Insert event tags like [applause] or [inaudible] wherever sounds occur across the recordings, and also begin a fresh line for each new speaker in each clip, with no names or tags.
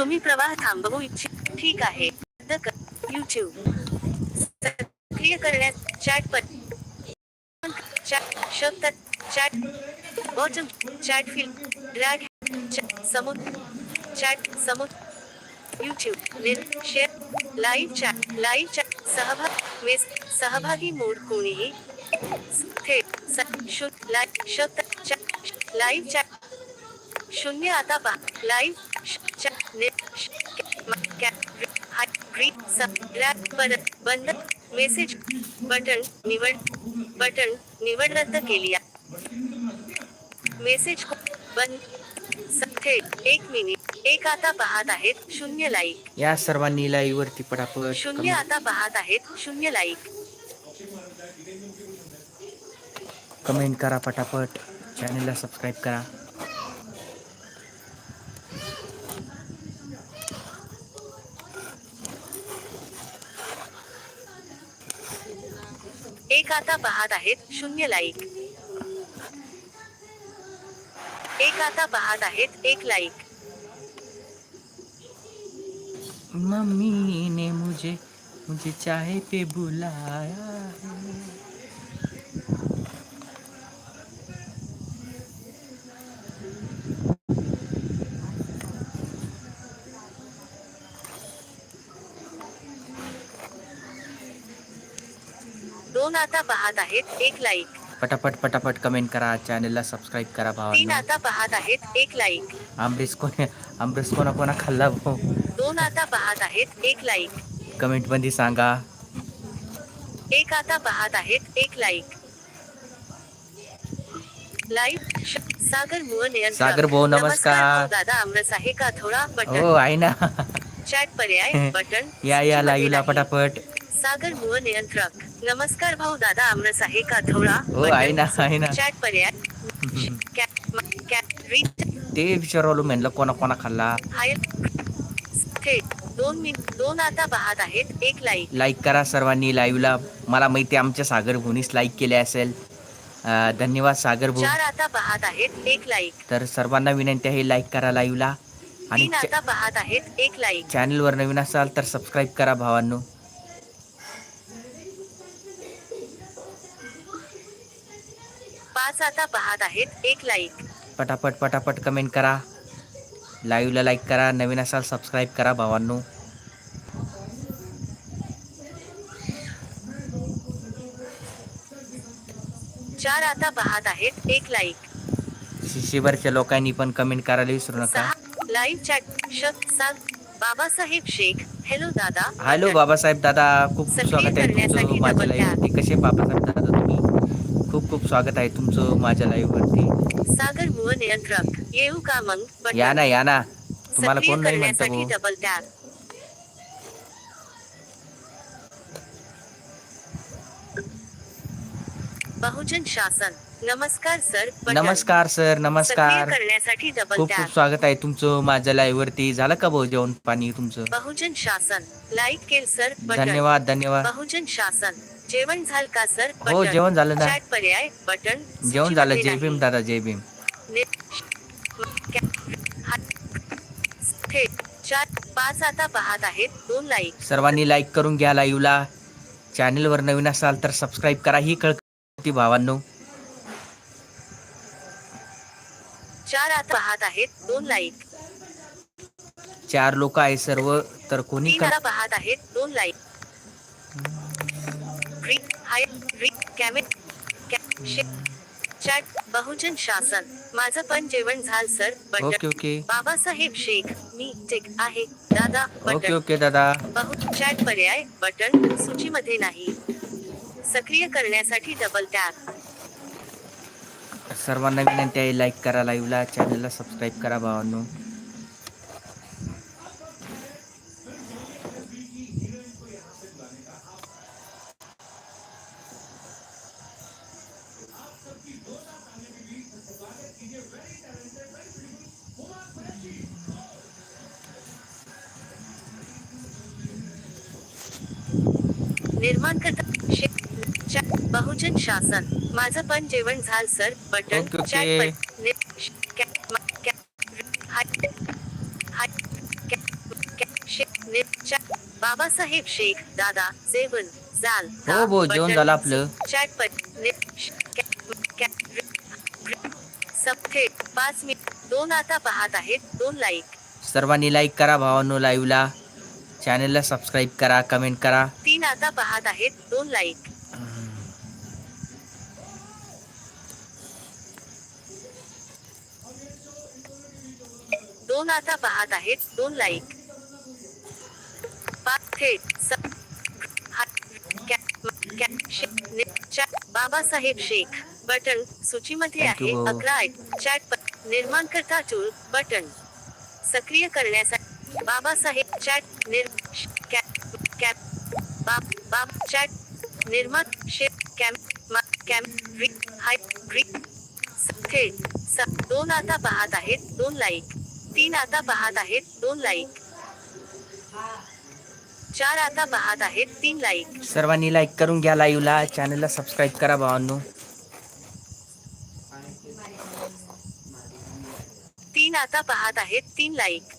तुम्ही प्रवाह थांबवू इच्छित, ठीक आहे. यूट्यूब सक्रिय करण्यास चॅट पर शब्द chat bottom chat field drag समुद chat समुद यूट्यूब निर share live chat live chat सहभाग वेस सहभागी मोड कोणीही थेट शुद्ध लाईव्ह शब्द चॅट लाईव्ह चॅट शून्य आता पहा लाईव्ह परत बंद मेसेज बटन निवड बटन निवड रद्द केली मेसेज बंद थेट एक मिनिट एक आता पाहत आहेत शून्य लाईक
या सर्वांनी लाईव्ह वरती पटापट
शून्य आता पाहत आहेत शून्य लाईक
कमेंट करा पटापट. चॅनलला सबस्क्राईब करा
एक आता पाहत आहेत शून्य लाईक. एक आता पाहत आहेत एक लाईक.
मम्मी ने मुझे मुझे चाहे पे बुलाया है.
दोन आता पाहत आहेत एक लाईक
पटापट पटापट कमेंट करा चॅनलला सबस्क्राईब करा
तीन आता पाहत आहेत एक लाईक
आंबरेस कोण आंबरेस कोणा कोणा खाल्ला भाऊ.
दोन आता पाहत आहेत एक लाईक
कमेंटमध्ये सांगा.
एक आता पाहत आहेत एक लाईक लाईव्ह श- सागर मुळ नियंत्रक.
सागर भाऊ, नमस्कार.
भाऊ, दादा आमरस आहे का? थोडा
हो
बटन
आहे ना.
चॅट पर्याय [laughs] बटन
या या
सूचीमध्ये
लाईव्हला
नाही.
पटापट.
सागर मुळ नियंत्रक. नमस्कार भाऊ दादा आमरस आहे का थोडा?
हो, आहे ना, आहे ना.
चॅट पर्याय
ते विचारवलं म्हणलं कोणा कोणा खाल्ला?
दोन मिनिट दोन आता पाहत आहेत. एक लाईक
लाईक करा सर्वांनी लाईव्हला मला माहिती आहे आमच्या सागर भूनीस लाईक केले असेल. धन्यवाद सागर भाऊ
चार आता पाहत आहेत एक लाईक
तर सर्वांना विनंती आहे लाईक करा लाईव्हला आणि
आता पाहत आहेत एक लाईक
चॅनलवर नवीन असाल तर सबस्क्राईब करा भावांनो.
पाच आता पाहत आहेत एक लाईक
पटापट पटापट कमेंट करा. लाईव्हला लाईक करा. नवीन असाल सबस्क्राईब करा भावांनो.
चार आता पाहत आहेत एक लाईक
शिशीभरच्या लोकांनी पण कमेंट करायला विसरू नका.
सहा लाईव्ह चॅट शब्द सात बाबासाहेब शेख. हॅलो दादा.
हॅलो बाबासाहेब दादा. खूप स्वागत आहे
करण्यासाठी
तुमचं माझ्या
double
लाईव्हवरती कसे बाबासाहेब दादा? खूप स्वागत आहे तुमचं माझ्या लाईव्हवरती
सागर मुळ नियंत्रक येऊ का मग.
या ना या ना. तुम्हाला कोण नाही म्हणतं
डबल टॅप बहुजन शासन. नमस्कार सर.
नमस्कार सर. नमस्कार.
करण्यासाठी डबल
खूप खूप स्वागत आहे तुमचं माझ्या लाईव्हवरती झालं का भाऊ जेवण पाणी तुमचं?
बहुजन शासन. लाईक केल सर.
धन्यवाद धन्यवाद.
बहुजन शासन. जेवण झाल का सर?
हो. जेवण झालं ना.
चॅट पर्याय बटन.
जेवण झालं. जय भीम. दादा जय भीम.
चार पाच आता पाहत आहेत. दोन लाईक
सर्वांनी लाईक करून घ्या लाईव्हला चॅनलवर नवीन असाल तर सबस्क्राईब करा. ही कळती भावांनो?
चार आता पाहत आहेत दोन लाईक
चार लोक आहे सर्व तर कोणी
तीन
कम-
आता पाहत आहेत दोन लाईक हाय री- कॅमे कॅ- शे- चॅट बहुजन शासन. माझं पण जेवण झाल sir
okay
button
okay
Babasaheb Shaikh मी टिक आहे. दादा
ओके
बटन.
ओके दादा.
बहु चॅट पर्याय बटन सूचीमध्ये नाही. सक्रिय करण्यासाठी डबल टॅप
सर्वांना विनंती आहे लाईक करा लाईव्हला चॅनलला सबस्क्राईब करा भावांनो.
शासन. माझं पण जेवण झाल सर. बटन बाबासाहेब शेख दादा जेवण जाल
हो, हो, जेवण झालं आपलं.
चॅट रि- सबथे पाच मिनिट. दोन आता पाहत आहेत दोन लाईक
सर्वांनी लाईक करा भावांनो लाईव्हला चॅनलला सबस्क्राईब करा कमेंट करा.
तीन आता पाहत आहेत दोन लाईक दोन आता पाहत आहेत. दोन लाईक पाच थेट. स- हा- कॅ- कॅ- शे- ने- चॅट बाबासाहेब शेख. बटन सूचीमध्ये
Thank you,
आहे.
भाऊ.
अकरा आहेत. चॅट प- निर्माणकर्ता टूल बटन सक्रिय करण्यासाठी बाबासाहेब चॅट निर श- कॅ- कॅप बाब बाब चॅट निर्माण शेप कॅम मा- कॅम रि हाय रि स- थेट. स- दोन आता पाहत आहेत. दोन लाईक तीन आता पाहत आहेत दोन लाईक चार आता पाहत आहेत तीन लाईक
सर्वांनी लाईक करून घ्या लाईव्हला चॅनलला सबस्क्राईब करा भावांनो.
तीन आता पाहत आहेत तीन लाईक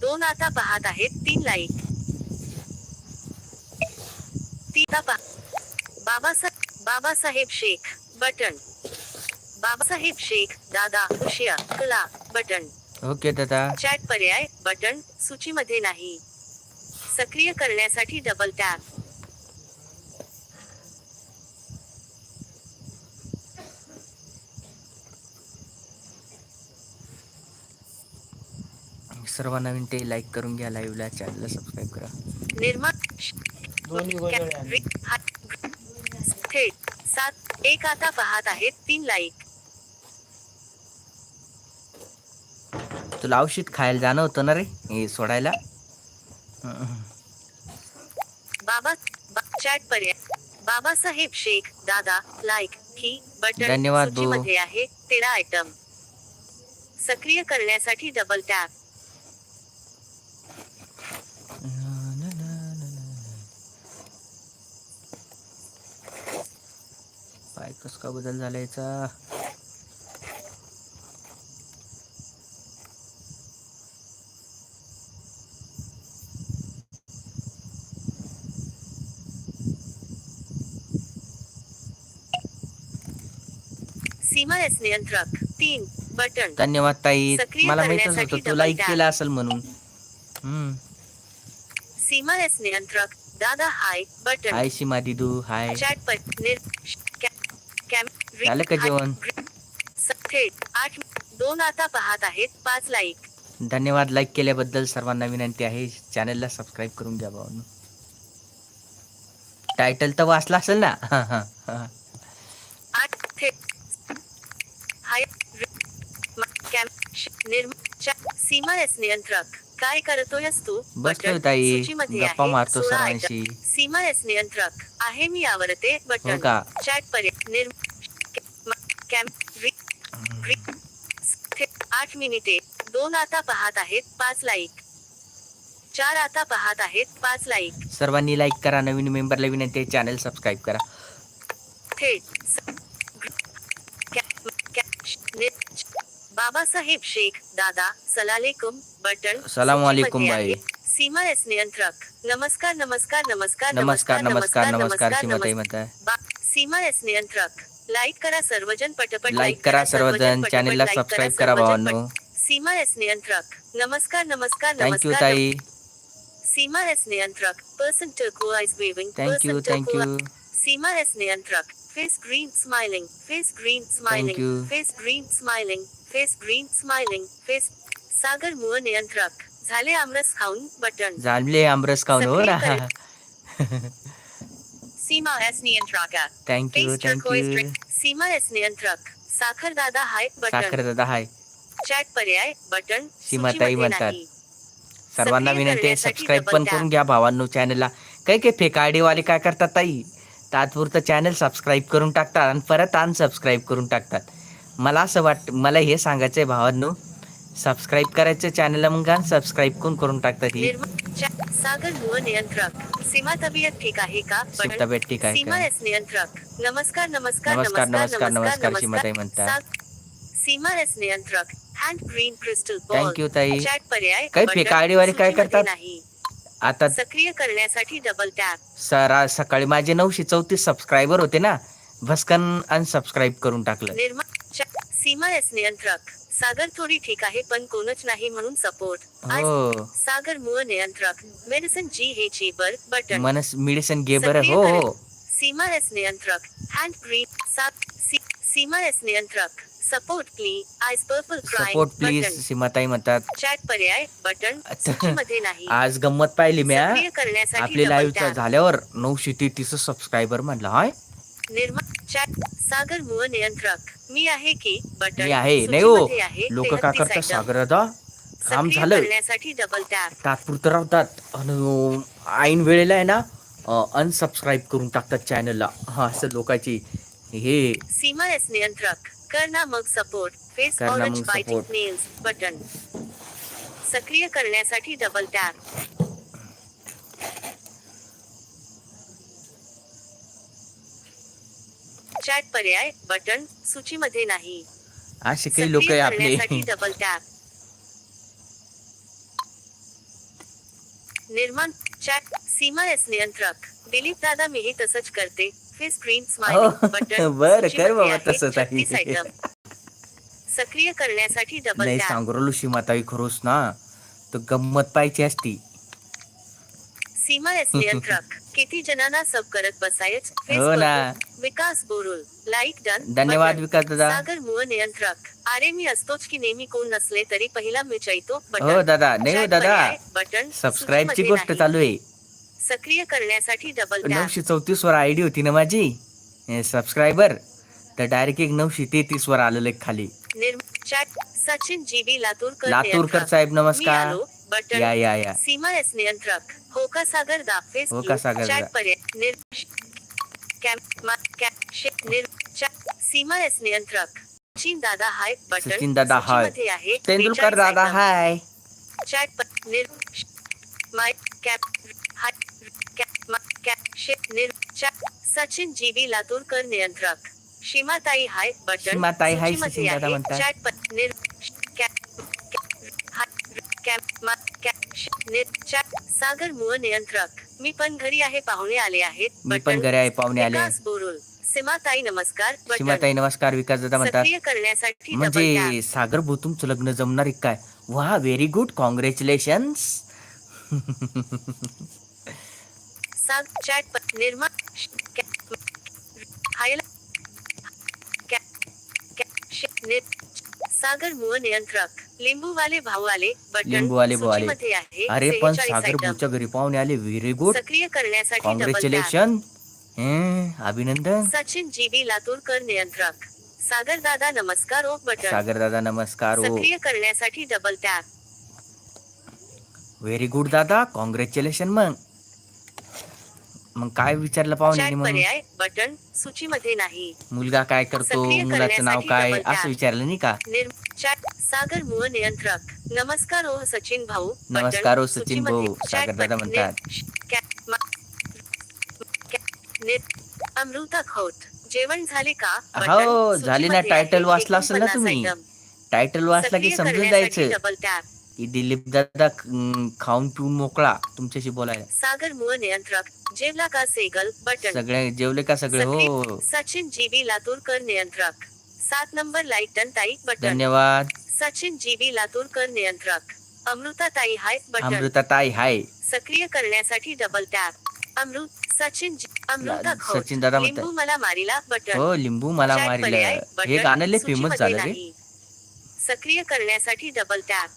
दोन आता पाहत आहेत तीन लाईक तीन आता पा- बाबासाहेब बाबासाहेब शेख बटन. बाबासाहेब शेख दादा उशिया कला बटन.
ओके दादा.
चॅट पर्याय बटन सूचीमध्ये नाही. सक्रिय करण्यासाठी डबल टॅप
सर्व नवीन ते लाईक करून घ्या लाईव्हला चॅनलला सबस्क्राईब करा.
थेट सात एक आता पाहत आहेत तीन लाईक
तुला औषध खायला जाणं होतं ना रे हे सोडायला.
बाबा बा- चॅट पर्याय बाबासाहेब शेख दादा लाईक ही बटन
धन्यवाद, भाऊ.
सूचीमध्ये आहे तेरा आयटम सक्रिय करण्यासाठी डबल टॅप
पाय कस का बदल झाला याचा
सीमा एस नियंत्रक. तीन. बटन.
धन्यवाद ताई.
सक्रिय
मला माहितच
करण्यासाठी
होतं तू
double
लाईक
tap.
केला असेल म्हणून. हम्म.
सीमा एस नियंत्रक. दादा हाय. बटन.
हाय सीमा दिदू. हाय.
चॅट पर निर कॅम
झालं का जेवण?
थेट. आठ दोन आता पाहत आहेत. पाच लाईक.
धन्यवाद लाईक केल्याबद्दल सर्वांना विनंती आहे. चॅनलला सबस्क्राईब करून घ्या भावांनो. टायटल तर वाचला असेल ना [laughs] हा, हा, हा.
आठ थेट हाय रि- म- कॅम श- निर्म सीमा एस नियंत्रक. काय करतोयस तू बटन
ताई.
सूचीमध्ये
गप्पा
आहे.
मारतो
16
सर्वांशी
आयटम. सीमा एस नियंत्रक. आहे मी आवडते
हो
बटन
का?
चॅट पर्याय निर्म कॅम रि- आठ मिनिटे. दोन आता पाहत आहेत. पाच लाईक चार आता पाहत आहेत. पाच लाईक
सर्वांनी लाईक करा. नवीन मेंबरला विनंती आहे. चॅनल सबस्क्राईब करा.
थेट. स- बाबासाहेब शेख दादा सलालेकुम बटन
सलाम वालेकुम
सूचीमध्ये सीमा एस नियंत्रक। नमस्कार नमस्कार नमस्कार
नमस्कार नमस्कार नमस्कार
सीमा एस नियंत्रक। लाईक करा सर्वजन पटपट
लाईक करा
पटपट,
चॅनलला
लाईक करा
सबस्क्राईब करा भावांनो
सीमा एस नियंत्रक। नमस्कार नमस्कार
थँक्यू ताई.
सीमा एस नियंत्रक। Person
thank you
person
thank you
turquoise Seema S नियंत्रक। Face green smiling face green smiling face green smiling face green smiling face Sagar Mul नियंत्रक झाले आमरस खाऊन बटन.
झाले आमरस खाऊन हो. [laughs]
Seema S नियंत्रका
thank you
face turquoise
thank you
drink. Seema S नियंत्रक. साखर दादा हाय बटन.
साखर दादा हाय.
चॅट पर्याय बटन.
सीमाताई म्हणतात. सर्वांना विनंती आहे सबस्क्राईब पण. करून घ्या भावांनो चॅनलला काही काही फेक आयडी वाले काय करतात ताई? तात्पुरतं चॅनल सबस्क्राईब करून टाकतात आणि परत अनसबस्क्राईब करून टाकतात. मला असं वाट मला हे सांगायचं आहे भावांनो सबस्क्राईब करायचं चॅनलला मग सबस्क्राईब कोण करून टाकतात ही?
सागर मुळ नियंत्रक. सीमा तबियत ठीक आहे का?
सीमा तब्येत ठीक आहे
सीमा? एस नियंत्रक. नमस्कार नमस्कार
नमस्कार, नमस्कार, नमस्कार, सीमाताई म्हणतात.
सा- सीमा एस नियंत्रक. हँड ग्रीन क्रिस्टल
you, ताई.
चॅट पर्याय
काही ID वाले काय करतात?
नाही.
आता
सक्रिय करण्यासाठी डबल टॅप
सरा सकाळी माझे नऊशे चौतीस सबस्क्रायबर होते ना भस्कन अनसबस्क्राईब करून टाकलं.
निर्मा सीमा एस नियंत्रक. सागर थोडी ठीक आहे पण कोणच नाही म्हणून सपोर्ट.
हो.
सागर मुळ नियंत्रक. मेडिसिन जी हे चेबर बटन
मनस मेडिसिन घे बरं
सक्रिय
हो. हो
सीमा एस नियंत्रक. हँड ग्रीन सात सी- सीमा एस नियंत्रक. सपोर्ट प्ली eyes purple cry
support please
button
सीमाताई म्हणतात.
चॅट पर्याय बटन
अच्छा.
सूचीमध्ये नाही.
आज गंमत पाहिली मी हा.
सक्रिय करण्यासाठी
आपली लाईव्ह झाल्यावर नऊशे तेहतीस सबस्क्रायबर म्हणलं हाय.
निर्मा सागर मुळ नियंत्रक. मी आहे की बटन
मी आहे. नाही हो
सूचीमध्ये आहे,
लोक काय
33
करतात
item.
सागर दादा? काम
सक्रिय
झालं.
करण्यासाठी डबल टॅप
तात्पुरतं राहतात. आणि ऐन वेळेला आहे ना अनसबस्क्राईब करून टाकतात चॅनलला हा असं लोकांची हे.
सीमा एस नियंत्रक. करना मग सपोर्ट फेस
करना
ऑरेंज
मग
बायटिंग. नेल्स बटन सक्रिय करण्यासाठी डबल टॅप चॅट पर्याय बटन सूचीमध्ये नाही.
असे काही लोक आपले
डबल टॅप निर्माण चॅट सीमा एस नियंत्रक. दिलीप दादा मीही तसंच करते. फिर स्क्रीन
हो. [laughs]
स्माइल बटन
बरं, कर बाबा तसंच आहे.
36 item. सक्रिय करण्यासाठी डबल
नाही
टॅप
सांगू राहिलो सीमाताई खरोच ना. तर गंमत पाहिजे असती.
सीमा एस नियंत्रक [laughs] किती जणांना सब करत बसायच?
हो ना.
विकास बोरुल लाईक डन
धन्यवाद
बटन.
विकास दादा.
सागर मुळ नियंत्रक. अरे मी असतोच की नेहमी कोण नसले तरी पहिला मी चैतो.
हो दादा. नाही हो दादा.
बटन.
सबस्क्राईबची
सूचीमध्ये
गोष्ट. चालू आहे.
सक्रिय करण्यासाठी डबल
नऊशे चौतीस वर आयडी होती ना माझी? सबस्क्रायबर तर डायरेक्ट एक नऊशे तेहतीस वर आलेलं खाली.
निर्म चॅट सचिन जीबी लातूरकर
लातूरकर. साहेब नमस्कार.
बटन
या या या
सीमा एस नियंत्रक हो का सागर दा फेस
हो का Sagar
chat cap chat Seema S नियंत्रक सचिन दादा हाय बटन
सचिन दादा हाय. तेंडुलकर दादा हाय
चॅट प- निर माय कॅप हाय कॅप मा कॅप शे निर सचिन जीबी लातूरकर नियंत्रक सीमाताई हाय बटन
सीमाताई हाय, सचिन दादा. म्हणतात.
चॅट प- निर सागर मुळ नियंत्रक. मी पण घरी आहे पाहुणे आले आहेत.
मी पण. घरी आहे पाहुणे आले
विकास बोरुल. सीमाताई नमस्कार.
सीमाताई नमस्कार विकास दादा म्हणतात.
सक्रिय करण्यासाठी
म्हणजे. सागर भाऊ तुमचं लग्न जमणार आहे काय? वा व्हेरी गुड कॉंग्रॅच्युलेशन्स
साग चॅट निर्मा सागर मुळ नियंत्रक. लिंबूवाले भाऊ आले बटन
लिंबूवाले भाऊ आले.
सूचीमध्ये आहे.
अरे पण
46
सागर
item.
भाऊच्या घरी पाहुणे आले. व्हेरी गुड
सक्रिय करण्यासाठी डबल.
कॉंग्रॅच्युलेशन अभिनंदन.
सचिन जीबी लातूरकर नियंत्रक. सागर दादा नमस्कार ओ बटन.
सागर दादा नमस्कार हो
सक्रिय करण्यासाठी डबल टॅप
व्हेरी गुड दादा. कॉंग्रॅच्युलेशन मग. मग काय विचारलं पाहुणे म्हणून
पर्याय बटन सूचीमध्ये नाही.
मुलगा काय करतो?
सक्रिय
मुलाचं नाव
करण्यासाठी
काय. असं विचारलं नाही का?
चॅट सागर मुळ नियंत्रक नमस्कार ओ सचिन भाऊ.
नमस्कार ओ सचिन भाऊ. सागर दादा. म्हणतात.
अमृता खोत जेवण झाले का.
हो, झाले ना. टायटल वाचला असेल ना
49
तुम्ही. टायटल वाचला की समजून जायचं की दिलीप दादा खाऊन पिऊन मोकळा तुमच्याशी बोलायला
सागर मुळ नियंत्रक जेवला का सेगल बटन
सगळे जेवले का सगळे हो
सचिन जीबी लातूरकर नियंत्रक सात नंबर लाईक टन ताई बटन।
धन्यवाद।
सचिन जीबी लातूरकर नियंत्रक। अमृता ताई हाय बटन।
अमृता ताई हाय।
सक्रिय करण्यासाठी डबल टॅप अमृत सचिन अमृता.
सचिन दादा.
लिंबू मला मारिला बटन।
हो लिंबू मला मारिलं. हे. गाणं लय फेमस झालं रे.
सक्रिय करण्यासाठी डबल टॅप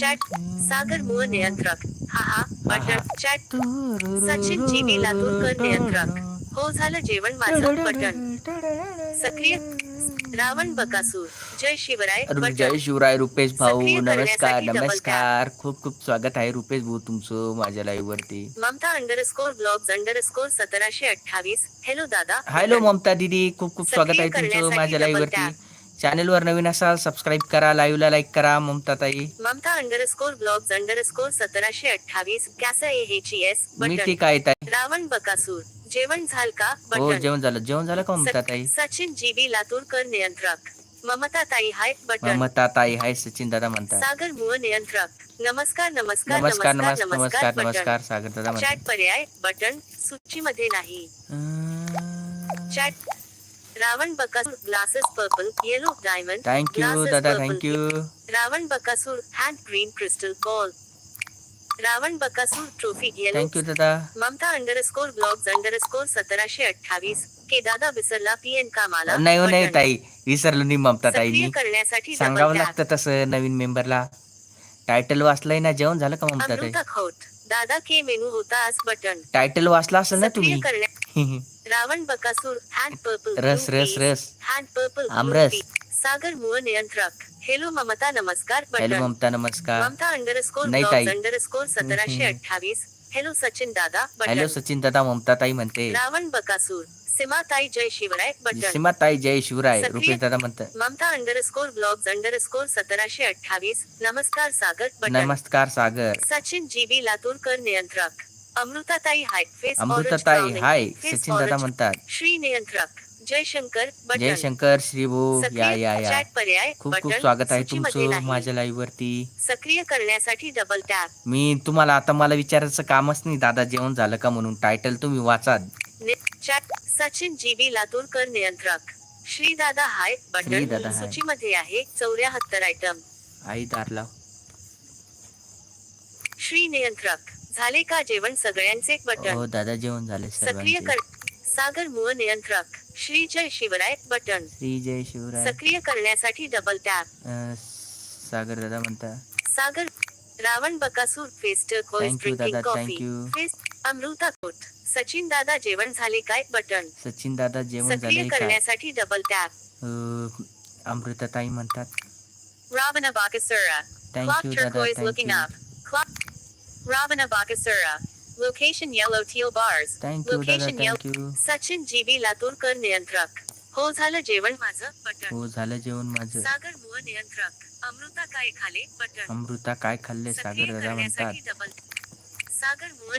चॅट सागर मुळ नियंत्रक। हा हा button. Chat Sachin GB Laturkar नियंत्रक। हो झालं जेवण माझं. बटन सक्रिय रावण बकासूर जय शिवराय
जय शिवराय रुपेश भाऊ नमस्कार नमस्कार खूप खूप स्वागत आहे रुपेश भाऊ तुमचं माझ्या लाईव्ह वरती
ममता अंडरस्कोर अंडर स्कोर सतराशे अठ्ठावीस हॅलो दादा
हॅलो ममता दीदी खूप खूप स्वागत आहे तुमचं माझ्या लाईव्ह वरती चॅनल वर नवीन असाल सबस्क्राईब करा लाईव्ह ला लाईक करा ममता ताई
ममता अंडरस्कोर अंडर स्कोर सतराशे अठ्ठावीस कॅसा ए एच एस
मी ठीक आहे
रावण बकासूर जेवण झाल का
हो
बटन?
जेवण झालं. जेवण झालं का ममता ताई?
सच- सचिन जीबी लातूरकर नियंत्रक. ममता ताई हाय बटन.
ममता ताई हाय सचिन दादा म्हणतात.
सागर मुळ नियंत्रक. नमस्कार नमस्कार
नमस्कार नमस्कार
नमस्कार
नमस्कार
बटन.
नमस्कार सागर दादा
चॅट
म्हणतात
पर्याय बटन सूचीमध्ये नाही. Chat Ravan Bakasur glasses purple yellow diamond
thank you दादा thank you
Ravan Bakasur hand green crystal ball Ravan Bakasur trophy
thank you दादा.
ममता अंडरस्कोर ब्लॉग्स अंडरस्कोर सतराशे अठ्ठावीस. के दादा विसरला पीएन कामाला
नाही हो नाही. ताई. विसरलो नाही ममता ताईनी
करण्यासाठी
सांगावं. लागतं तसं नवीन मेंबरला टायटल वाचलंय ना जेवण झालं का ममता ताई?
दादा के मेनू होता आज बटन.
टायटल वाचला असेल ना तुम्ही?
करण्या [laughs] रावण बकासूर हँड पर्पल
रस रस रस.
हँड पर्पल
आमरस.
सागर मुळ नियंत्रक. हेलो ममता नमस्कार
हॅलो ममता नमस्कार.
ममता अंडरस्कोर
नाही
ब्लॉग्स
ताई.
अंडरस्कोर सतराशे
हम्म.
अठ्ठावीस. हेलो सचिन दादा
हॅलो
बटन
सचिन दादा ममता ताई म्हणते.
रावण बकासूर. सीमाताई जय शिवराय बटन.
सीमा ताई जय शिवराय
सक्रिय-
रुपेश दादा म्हणतात
ममता अंडरस्कोर ब्लॉग्स अंडरस्कोर सतराशे अठ्ठावीस. नमस्कार सागर बटन.
नमस्कार सागर.
सचिन जीबी लातूरकर नियंत्रक. अमृताताई हाय फेस
अमृता
ऑरेंज
ताई
ब्राउनिंग.
हाय सचिन दादा. म्हणतात.
श्री नियंत्रक. जयशंकर
जयशंकर श्रीभू या या या.
चॅट पर्याय
खूप खूप स्वागत आहे तुमचं. माझ्या लाईव्ह वरती.
सक्रिय करण्यासाठी डबल टॅप
मी तुम्हाला आता मला विचारायचं कामच नाही. दादा जेवण झालं का म्हणून टायटल तुम्ही वाचा.
सचिन जीबी लातूरकर नियंत्रक. श्री दादा हाय बटन. सूचीमध्ये आहे चौऱ्याहत्तर आयटम
आई दारला
श्री नियंत्रक. झाले का जेवण सगळ्यांचे? बटन.
हो दादा जेवण झाले
सक्रिय कर सागर मूळ नियंत्रक. श्री जय शिवराय बटन.
श्री जय शिवराय.
सक्रिय करण्यासाठी डबल टॅप
सागर दादा म्हणता.
सागर रावण बकासूर फेस्टर कोइस
Thank you,
ड्रिंकिंग
दादा,
coffee
thank you.
Face Amruta खोट. सचिन दादा जेवण झाले काय? बटन.
सचिन दादा जेवण
सक्रिय
झाले का
करण्यासाठी डबल टॅप
अं, अमृता ताई म्हणतात.
Ravana Bakasura. Clock
thank you दादा
turquoise looking up. Clock. Ravana Bakasura. Location yellow teal bars.
Thank you दादा
Location yellow.
Thank you
Sachin GB Laturkar नियंत्रक हो झालं जेवण माझं बटन
हो झालं जेवण माझं
सागर मुळ नियंत्रक अमृता काय खाले बटन
अमृता काय खाल्ले सागर दादा
करण्यासाठी
म्हणतात
double Sagar Mul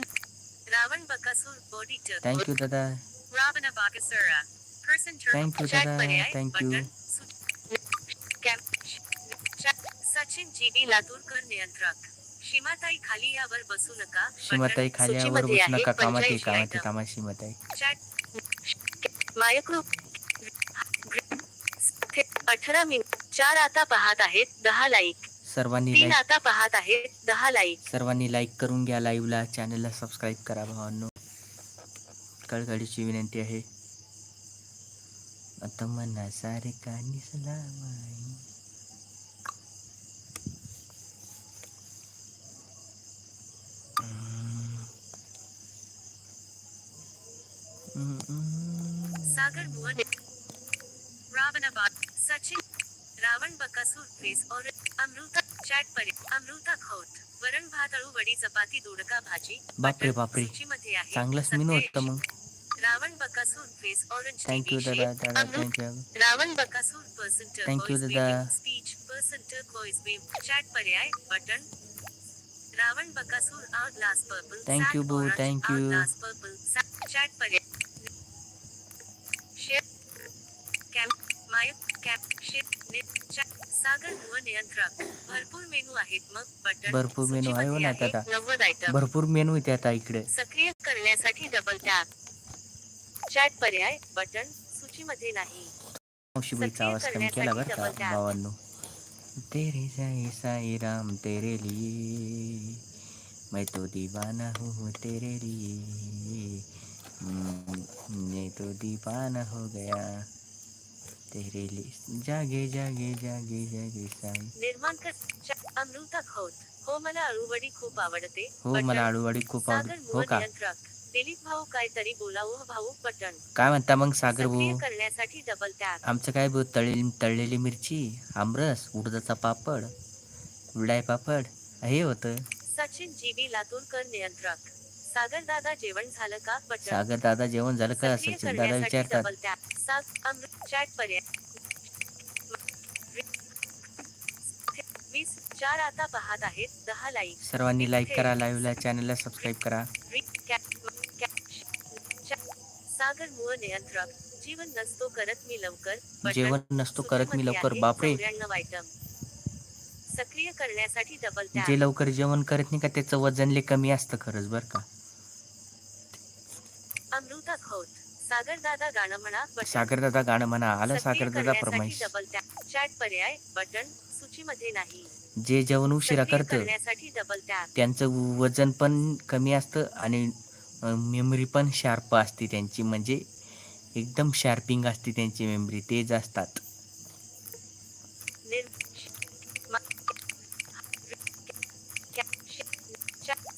Ravan Bakasur body
thank you दादा
Ravana Bakasura. Person turn.
Thank you.
पर्याय
Thank you.
Sachin GB Laturkar नियंत्रक सीमाताई खाली यावर बसू नका.
शिमताई. खाली यावर बसू नका कामाते
85
कामाते
item.
कामा शिमताई.
मायक्रो अठरा मिनिट चार आता पाहत आहेत दहा लाईक
सर्वांनी
तीन
लाईक
आता पाहत आहेत दहा लाईक
सर्वांनी लाईक करून घ्या लाईव्हला चॅनलला सबस्क्राईब करा भावांनो. कळकळीची विनंती आहे. आता मना सारे का निसला माई. हम्म. हम्म.
सागर रावणाबाद सचिन रावण बकासूर फेस और अमृता चॅट परे अमृता खोट वरण भात अळू वडी चपाती दोडका भाजी
बापरे. बापरे.
सूचीमध्ये आहे
चांगलंच होतं मग
Ravan Bakasur face orange
thank you दादा दादा thank you
Ravan Bakasur person
you, दादा.
Speech person turquoise beam chat पर्याय button Ravan Bakasur out glass purple
Thank you, boo. Thank you.
Glass purple chat पर्याय share cam my cap share net chat Sagar व नियंत्रक भरपूर menu आहेत मग button
भरपूर menu आहे हो ना दादा.
नव्वद आयटम
भरपूर मेनू येते आता इकडे.
सक्रिय करण्यासाठी डबल टॅप चॅट पर्याय बटन सूचीमध्ये नाही.
शिवायचा आवाज कमी केला बरं का भावांनो. तेरे जाए साई राम तेरे लिए। मैं तो दीवाना हूँ तेरे लिए। मैं तो दीवाना हो गया। तेरे लिए। जागे जागे जागे जागे साई।
निर्माण कर चा- अमृता खोत। हो मला अळूवडी खूप आवडते
हो. मला आळूवाडी खूप आवडते हो का?
दिलीप भाऊ काहीतरी बोलावं हो भाऊ बटन.
काय म्हणता मग सागर भाऊ?
करण्यासाठी डबल टॅप
आमचं काय भाऊ तळलेली तळलेली मिरची आमरस उडदाचा पापड उलडाय पापड हे होतं.
सचिन जीबी लातूरकर नियंत्रक. सागर दादा जेवण झालं का? बटन.
सागर दादा जेवण झालं का? सचिन दादा विचारतात
डबल टॅप साग अमृत चॅट पर्याय वीस चार आता पाहत आहेत. दहा लाईक
सर्वांनी लाईक करा लाईव्हला चॅनलला सबस्क्राईब करा.
सागर मुळ नियंत्रक जीवन नसतो करत मी लवकर
जेवण नसतो करत मी लवकर. बापरे.
94 आयटम सक्रिय करण्यासाठी डबल
जे लवकर जेवण करत नाही का त्याचं वजन लय कमी असतं खरंच बरं का.
अमृता खोत. सागर दादा गाणं म्हणा बटन.
सागरदादा गाणं म्हणा आलं सागरदादा
करण्यासाठी
फरमाईश
चॅट पर्याय बटन सूचीमध्ये नाही.
जे जेवण उशिरा करतं त्यांचं वजन पण कमी असतं आणि मेमरी पण शार्प असते त्यांची म्हणजे एकदम शार्पिंग असते त्यांची मेमरी तेज असतात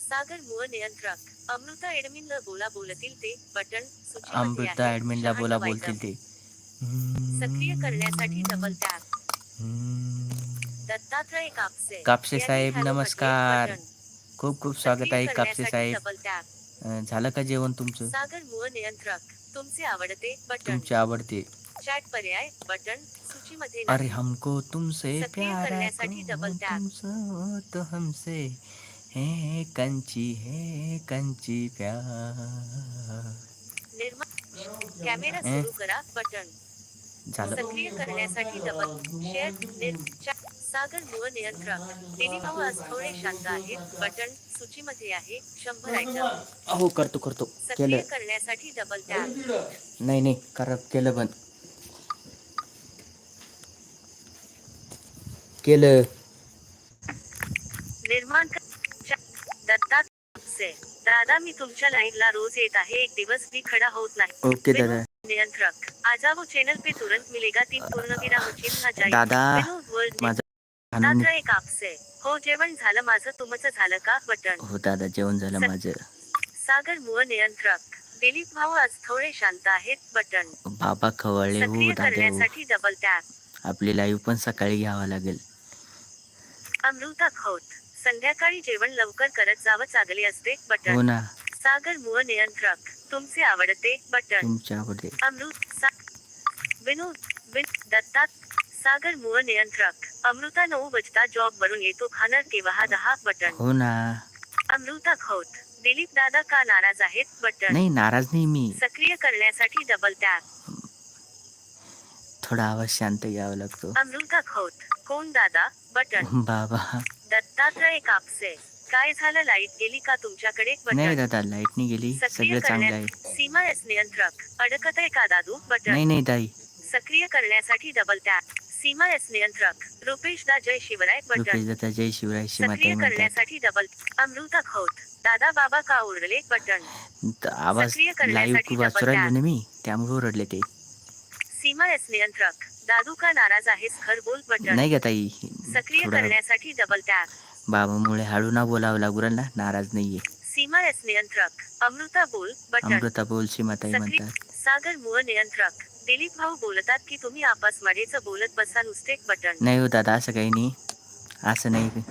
सागर मुळ नियंत्रक अमृता एडमिनला बोला बोलतील ते बटन
अमृता. ऍडमिनला बोला
96
बोलतील. ते
सक्रिय करण्यासाठी डबल टॅप. दत्तात्रय कापसे
कापसे साहेब, नमस्कार. खूप खूप. स्वागत आहे कापसे साहेब
डबल टॅप
अं, झालं का जेवण तुमचं?
सागर मुळ नियंत्रक. तुमचे आवडते बटन.
तुमचे आवडते.
चॅट पर्याय बटन सूचीमध्ये
अरे. हमको तुमसे प्यार
करण्यासाठी double tap.
तुमसे तो हमसे. है कंची है कंची प्यार.
निर्मा कॅमेरा? सुरू करा बटन.
झालं.
सक्रिय करण्यासाठी डबल शेअर निर चॅट सागर मुळ नियंत्रक. आज थोडे शांत आहेत. बटन सूचीमध्ये आहे. शंभर आयटम
हो करतो करतो.
सक्रिय
केलं.
करण्यासाठी डबल टॅप
नाही नाही कर केलं बंद. केलं.
निर्माण क- चा- दत्तात से. दादा मी तुमच्या लाईव्हला रोज येत आहे. एक दिवस मी खडा होत नाही.
ओके दादा.
नियंत्रक. आजावो चॅनल पे तुरंत मिलेगा. तीन पूर्णविराम चिन्ह जाईल
दादा,
विनोद वर्ल्ड
माझं आणून
दत्तात्रय कापसे हो जेवण झालं माझं. तुमचं झालं का? बटन.
हो दादा जेवण झालं माझं.
सागर मुळ नियंत्रक. दिलीप भाऊ आज थोडे शांत आहेत. बटन.
बाबा खवळले. हो
सक्रिय
दादा हो.
करण्यासाठी डबल टॅप
आपली लाईव्ह पण सकाळी घ्यावं लागेल.
अमृता खोत. संध्याकाळी जेवण लवकर करत जावं चांगले असते.
हो
बटन
ना.
सागर मुळ नियंत्रक. तुमचे आवडते. बटन.
तुमच्या आवडते.
अमृत सा- विनोद विन दत्तात सागर मुळ नियंत्रक। अमृता नऊ बजता जॉब वरून येतो खाणार केव्हा दहा बटन।
हो ना।
अमृता खोत दिलीप दादा का नाराज आहेत बटन?
नाही नाराज नाही मी.
सक्रिय करण्यासाठी डबल टॅप
थोडा आवाज शांत घ्यावा लागतो.
अमृता खोत कोण दादा? बटन।
बाबा।
दत्तात्रय कापसे काय झालं? लाइट गेली का तुमच्याकडे?
नाही
बटन
दादा लाइट नाही गेली.
सक्रिय
सगळं चांगलं आहे.
करण्यात सीमा एस नियंत्रक अडकत आहे का दादू?
नाही
बटन।
नाही ताई.
सक्रिय करण्यासाठी डबल टॅप सीमा एस नियंत्रक. रुपेश दा जय शिवराय बटन.
रुपेश जय शिवराय
सक्रिय करण्यासाठी डबल अमृता खोत. दादा बाबा का बटन?
आवाज लाईव्ह
tap.
ना मी? त्यामुळे ओरडले ते.
सीमा एस नियंत्रक. दादू का नाराज आहेस? खर बोल बटन.
नाही का ताई.
सक्रिय करण्यासाठी डबल टॅप
बाबामुळे हळू ना बोलावं लागू राहिलं ना. नाराज नाहीये.
सीमा एस नियंत्रक. अमृता बोल बटन.
अमृता बोल सीमाताई
सक्रिय
म्हणतात.
सागर मुळ नियंत्रक. दिलीप भाऊ बोलतात की तुम्ही आपस मध्येच बोलत बसा नुसते बटन.
नाही हो दादा असं काही नाही. असं नाही.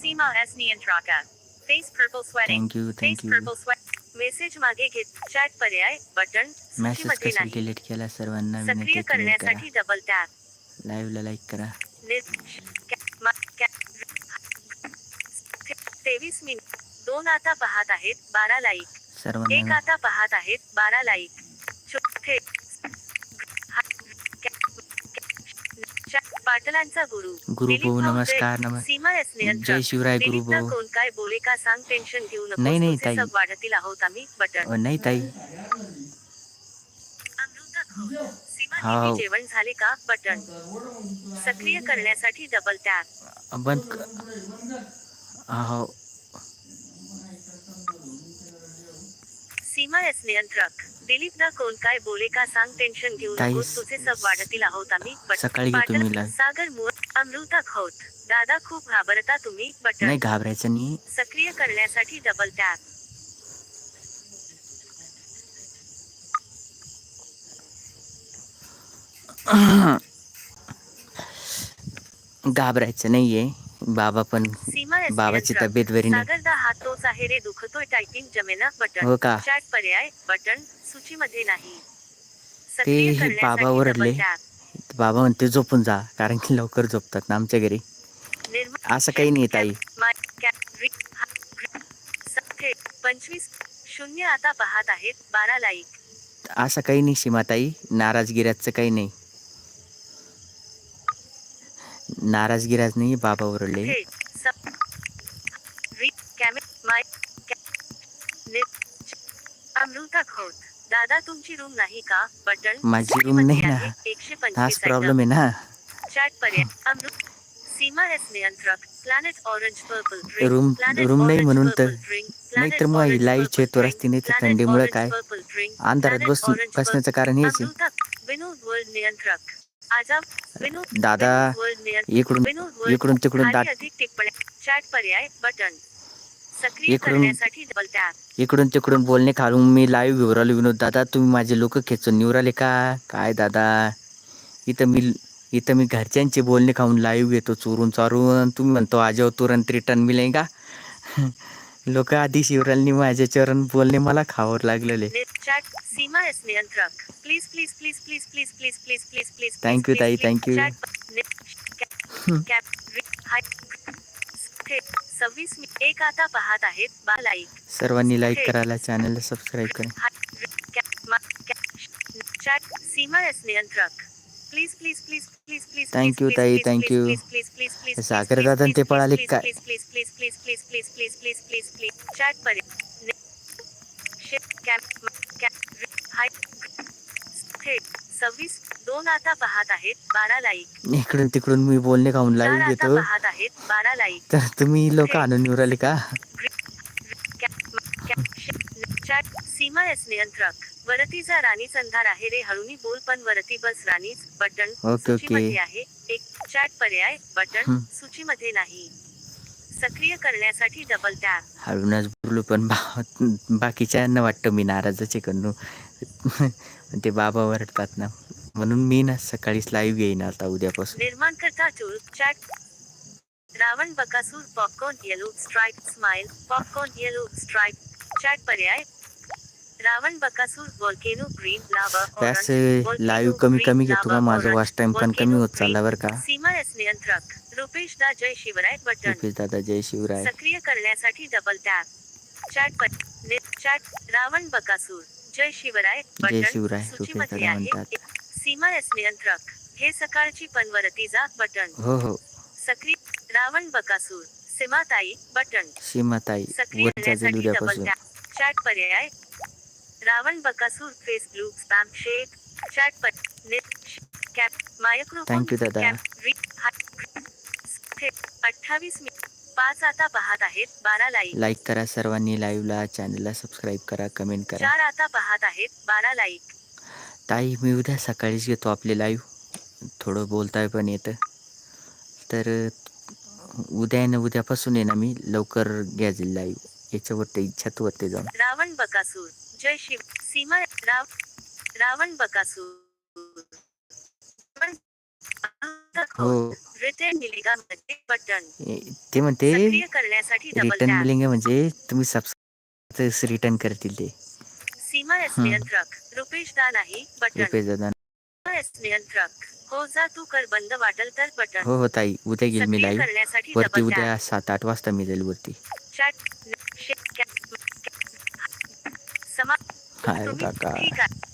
Seema S नियंत्रका face purple sweating
thank you
face
thank you
purple sweat message मागे घेत चॅट पर्याय बटन
मेसेज
सूचीमध्ये
कसा
नाही.
डिलीट केला? सर्वांना विनंती
सक्रिय
आहे तुम्ही करा.
करण्यासाठी डबल टॅप
लाईव्हला लाईक करा.
तेवीस मिनिट. दोन आता पाहत आहेत. बारा लाईक एक आता पाहत आहेत. बारा लाईक पाटलांचा गुरु.
गुरु भाऊ,
भाऊ
नमस्कार,
जय-
शिवराय गुरु भाऊ.
कोण काय बोले का सांग टेन्शन घेऊ नको
नाही, नाही, ताई.
वाढतील आहोत आम्ही बटन.
नाही ताई.
किती जेवण झाले का? बटन. सक्रिय करण्यासाठी डबल टॅप
बंद हो.
सीमा एस नियंत्रक. दिलीप ना कोण काय बोले का सांग टेन्शन घेऊ नकोस तुझे सब वाढतील आहोत आम्ही
सकाळी घेतो मी.
सागर मुळ अमृता खोत. दादा खूप घाबरता तुम्ही बटन
नाही घाबरायचं नाही.
सक्रिय करण्यासाठी डबल टॅप
घाबरायचं नाहीये. बाबा पण बाबाची तब्येत बरी नाही. हो का? ते बाबा ओरडले. बाबा म्हणते झोपून जा कारण की लवकर झोपतात ना आमच्या घरी. असं काही नाही ताई.
पंचवीस शून्य आता पाहत आहेत बारा लाईक
असं काही नाही सीमाताई. नाराजगिऱ्याचं काही नाही. नाराजगिराज नाही बाबा ओरडले.
दादा तुमची रूम नाही का? बटन
माझी room नाही ना. हाच प्रॉब्लेम आहे ना.
चॅट पर्याय अमृत सीमा एस नियंत्रक planet orange purple
Room- room नाही म्हणून तर- नाहीतर मग ही light चे तो रस्ते नाही तर थंडीमुळे काय? अंधारात बसून बसण्याचं कारण हेच आहे.
विनोद वर्ल्ड नियंत्रक.
दादा, इकडून इकडून तिकडून
चॅट पर्याय बटन.
इकडून- इकडून तिकडून बोलणे खालून मी लाईव्ह घेऊन राहिलो विनोद दादा तुम्ही माझे लोक खेचून निवड राहिले का? काय दादा? इथं मी इथं मी घरच्यांचे बोलणे खाऊन लाईव्ह घेतो चोरून चारून. तुम्ही म्हणतो आजव तुरंत रिटर्न मिळेल का? [laughs] लोक आधी शिवरालनी माझ्या चरण बोलणे मला खावर लागलेले. थँक्यू ताई थँक्यू
सव्वीस एक आता पाहत आहेत
सर्वांनी लाईक करायला चॅनलला सबस्क्राईब करा.
सीमा नियंत्रक. Please please please please please
you, ताई, you. सागर दादा ते पळाले काय?
Please please please please please please please please please please chat सव्वीस दोन आता पाहत आहेत बारा लाईक
इकडून तिकडून मी बोलणे खाऊन
आता
घेतो
पाहत आहेत बारा लाईक
तर तुम्ही लोक आणून निवड राहिले का
चॅट सीमा एस नियंत्रक वरती जा राणी संधार आहे रे हळूनी बोल पण वरती बस राणी बटन
ओके, ओके.
आहे. एक चॅट पर्याय बटन
हं.
सूचीमध्ये नाही. सक्रिय करण्यासाठी डबल टॅप
हळूनच बोललो पण बा बाकीच्यांना वाटतं मी नाराजच आहे करणू [laughs] ते बाबा वरडतात ना. म्हणून मी ना सकाळीच लाईव्ह घेईन आता उद्यापासून.
निर्माणकर्ता tool chat. Ravan Bakasur popcorn yellow stripe smile popcorn yellow stripe chat पर्याय रावण बकासूर वॉल्केनो ग्रीन लावा
त्यास लाईव्ह कमी कमी घेतो ना माझा वॉच टाइम पण कमी होत चालला बरं का?
सीमा एस नियंत्रक रुपेश दा जय शिवराय बटन.
रुपेश दादा जय शिवराय.
सक्रिय करण्यासाठी डबल टॅप चॅट पर ने- चॅट रावण बकासूर जय शिवराय बटन.
शिवराय,
सूचीमध्ये
रुपेश दादा
आहे
म्हणतात.
सीमा एस नियंत्रक हे सकाळची पनवरती जा बटन.
हो हो.
सक्रिय रावण बकासूर सीमाताई बटन.
सीमाताई
सक्रिय
वरच्या जाईल
करण्यासाठी डबल
उद्यापासून
टॅप चॅट पर्याय Ravan Bakasur face blue spam shake chat per net cap
Thank you, दादा.
अठ्ठावीस मी पाच आता पाहत आहेत बारा लाईक
लाईक करा सर्वांनी लाईव्हला चॅनलला सबस्क्राईब करा कमेंट करा.
चार आता पाहत आहेत बारा लाईक
ताई मी उद्या सकाळीच घेतो आपले लाईव्ह थोडं बोलताय पण येतं. तर उद्या ना उद्यापासून आहे ना मी लवकर घ्या जाईल लाईव्ह याच्यावरती इच्छात वरती जाऊन.
रावण बकासूर. जय शिव. सीमा राव रावण बकासूर.
हो.
Return button.
ते म्हणते
सक्रिय करण्यासाठी
रिटर्न मिलिंग म्हणजे तुम्ही सबस्क्राईब रिटर्न करतील ते.
सीमा एस. नियंत्रक. रुपेश दा नाही बटन.
रुपेश दादा
सीमा एस नियंत्रक. हो जा तू कर बंद वाटल तर बटन.
हो हो ताई उद्या घेईल मी लाईव्ह
करण्यासाठी
वरती
डबल
उद्या सात आठ वाजता मी जाईल वरती
चॅट は
い、
だか。